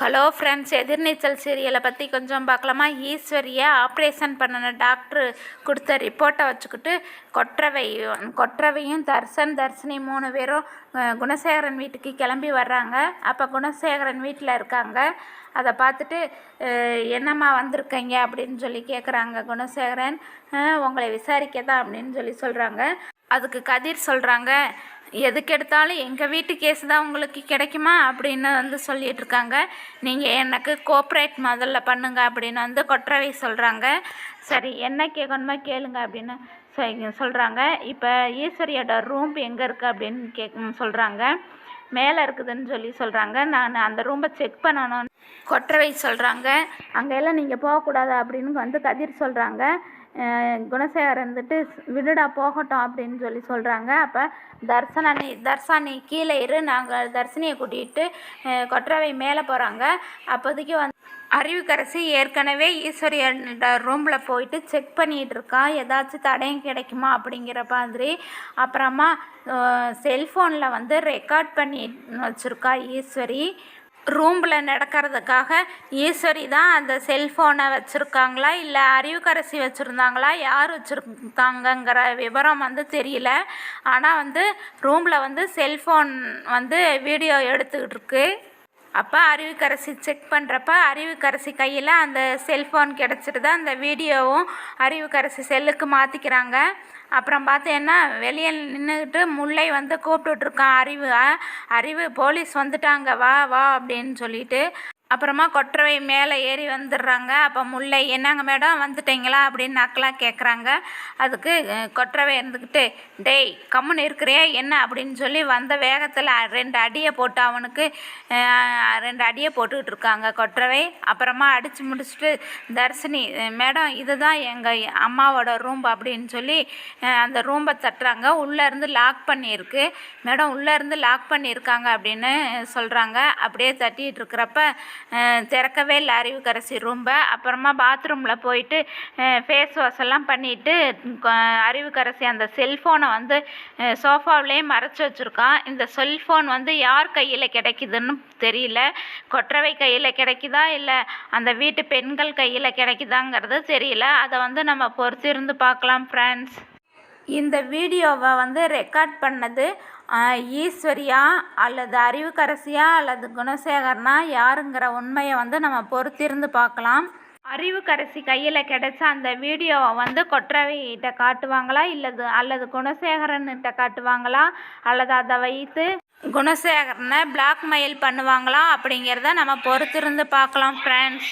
Hello friends எதிர்நீச்சல் சீரியலை பற்றி கொஞ்சம் பார்க்கலாமா? ஈஸ்வரியை ஆப்ரேஷன் பண்ணின டாக்டர் கொடுத்த ரிப்போர்ட்டை வச்சுக்கிட்டு கொற்றவை கொற்றவையும் தர்சன் தர்ஷினி மூணு பேரும் குணசேகரன் வீட்டுக்கு கிளம்பி வர்றாங்க. அப்போ குணசேகரன் வீட்டில் இருக்காங்க. அதை பார்த்துட்டு என்னம்மா வந்திருக்கீங்க அப்படின்னு சொல்லி கேட்குறாங்க குணசேகரன். உங்களை விசாரிக்க தான் அப்படின்னு சொல்லி சொல்கிறாங்க அதுக்கு கதிர் சொல்கிறாங்க எதுக்கு எடுத்தாலும் எங்கள் வீட்டு கேஸ் தான் உங்களுக்கு கிடைக்குமா அப்படின்னு வந்து சொல்லிட்டு இருக்காங்க. நீங்கள் எனக்கு கோஆப்ரேட் முதல்ல பண்ணுங்க அப்படின்னு வந்து கொற்றவை சொல்கிறாங்க சரி என்ன கேட்கணுமா கேளுங்க அப்படின்னு சொ- சொல்கிறாங்க இப்போ ஈஸ்வரியோட ரூம் எங்கே இருக்குது அப்படின்னு கேக் சொல்கிறாங்க மேலே இருக்குதுன்னு சொல்லி சொல்கிறாங்க நான் அந்த ரூமை செக் பண்ணணும் கொற்றவை சொல்கிறாங்க அங்கெல்லாம் நீங்கள் போகக்கூடாது அப்படின்னு வந்து கதிர் சொல்கிறாங்க குணசேகர் வந்துட்டு விடுடா போகட்டும் அப்படின்னு சொல்லி சொல்கிறாங்க அப்போ தர்சனி தர்சானி கீழே இரு நாங்கள் தர்ஷினியை கூட்டிகிட்டு கொற்றவை மேலே போகிறாங்க அப்போதைக்கு வந்து அறிவுக்கரசி ஏற்கனவே ஈஸ்வரியோட ரூமில் போயிட்டு செக் பண்ணிகிட்டு இருக்கா. ஏதாச்சும் தடயம் கிடைக்குமா அப்படிங்கிற மாதிரி. அப்புறமா செல்ஃபோனில் வந்து ரெக்கார்ட் பண்ணி வச்சுருக்கா ஈஸ்வரி. ரூமில் நடக்கிறதுக்காக ஈஸ்வரி தான் அந்த செல்ஃபோனை வச்சுருக்காங்களா? இல்லை அறிவுக்கரசி வச்சுருந்தாங்களா? யார் வச்சுருக்காங்கங்கிற விவரம் வந்து தெரியல. ஆனால் வந்து ரூமில் வந்து செல்ஃபோன் வந்து வீடியோ எடுத்துக்கிட்டு இருக்குது அப்போ அறிவுக்கரசி செக் பண்ணுறப்ப அறிவுக்கரசி கையில் அந்த செல்ஃபோன் கிடச்சிட்டு தான் அந்த வீடியோவும் அறிவுக்கரசி செல்லுக்கு மாற்றிக்கிறாங்க அப்புறம் பார்த்தீங்கன்னா வெளியே நின்றுக்கிட்டு முல்லை வந்து கூப்பிட்டுட்ருக்கான் அறிவு அறிவு போலீஸ் வந்துட்டாங்க வா வா அப்படின்னு சொல்லிட்டு அப்புறமா கொற்றவை மேலே ஏறி வந்துடுறாங்க. அப்போ முல்லை என்னங்க மேடம் வந்துட்டீங்களா? அப்படின்னு நக்கலாக கேட்குறாங்க அதுக்கு கொற்றவை இருந்துக்கிட்டு டேய் கம்முன்னு இருக்கிறியா? என்ன? அப்படின்னு சொல்லி வந்த வேகத்தில் ரெண்டு அடியை போட்டு அவனுக்கு ரெண்டு அடியை போட்டுக்கிட்டு இருக்காங்க கொற்றவை. அப்புறமா அடித்து முடிச்சுட்டு தர்ஷினி மேடம் இதுதான் எங்கள் அம்மாவோட ரூம் அப்படின்னு சொல்லி அந்த ரூம்பை தட்டுறாங்க. உள்ளேருந்து லாக் பண்ணியிருக்கு. மேடம் உள்ளேருந்து லாக் பண்ணியிருக்காங்க அப்படின்னு சொல்கிறாங்க அப்படியே தட்டிகிட்டு இருக்கிறப்ப திறக்கவே இல்லை அறிவுக்கரசி ரூம்பை. அப்புறமா பாத்ரூமில் போயிட்டு ஃபேஸ் வாஷ் எல்லாம் பண்ணிவிட்டு அறிவுக்கரசி அந்த செல்ஃபோனை வந்து சோஃபாவிலேயே மறைச்சி வச்சுருக்கான். இந்த செல்ஃபோன் வந்து யார் கையில் கிடைக்குதுன்னு தெரியல. கொற்றவை கையில் கிடைக்குதா இல்லை அந்த வீட்டு பெண்கள் கையில் கிடைக்குதாங்கிறது தெரியல. அதை வந்து நம்ம பொறுத்திருந்து பார்க்கலாம் ஃப்ரெண்ட்ஸ் இந்த வீடியோவை வந்து ரெக்கார்ட் பண்ணது ஈஸ்வரியா அல்லது அறிவுக்கரசியா அல்லது குணசேகர்னா? யாருங்கிற உண்மையை வந்து நம்ம பொறுத்திருந்து பார்க்கலாம். அறிவுக்கரசி கையில் கிடைச்ச அந்த வீடியோவை வந்து கொற்றவைகிட்ட காட்டுவாங்களா? இல்லது அல்லது குணசேகரன்கிட்ட காட்டுவாங்களா? அல்லது அதை வைத்து குணசேகரனை பிளாக்மெயில் பண்ணுவாங்களா? அப்படிங்கிறத நம்ம பொறுத்திருந்து பார்க்கலாம் ஃப்ரெண்ட்ஸ்